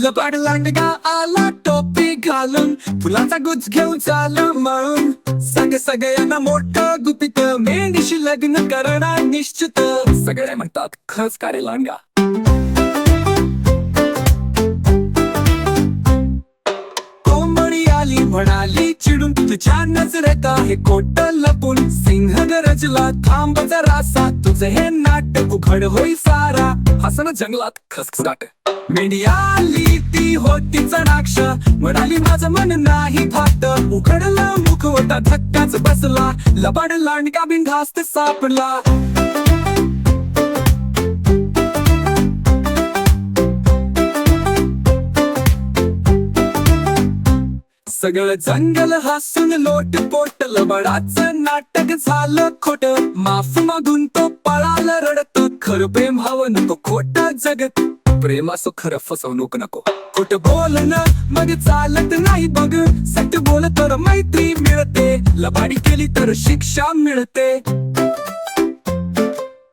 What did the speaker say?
लबाड लांडगा आला टोपी घालून. फुलाचा गुज घेऊन चालू मळून सांग सगळ्यांना मोठं गुपित. मेंढीशी लग्न करणार निश्चित. सगळे म्हणतात खरंच कारे लांडगा? कोंबडी आली म्हणाली चिडून तुझ्या नजरेत आहे कोट लपून. सिंह गरजला थांब जरासा तुझं हे नाटक उघड होई सारा. हसन जंगलात खसखसाट मेंढी आली ती होती चणाक्ष. म्हणाली माझं मन नाही फाट उघडलं मुख होता धक्काच बसला. लबाड लांडका बिनधास्त सापडला. सगळं जंगल हसून लोट पोट लबडाच नाटक झालं खोट. माफ मागून तो पळाला रडत. खरं प्रेम हवं नको खोट जगत. प्रेम खरं फसवणूक नको. खोट ना मग चालत नाही बघ. सत्य बोल तर मैत्री मिळते. लबाडी केली तर शिक्षा मिळते.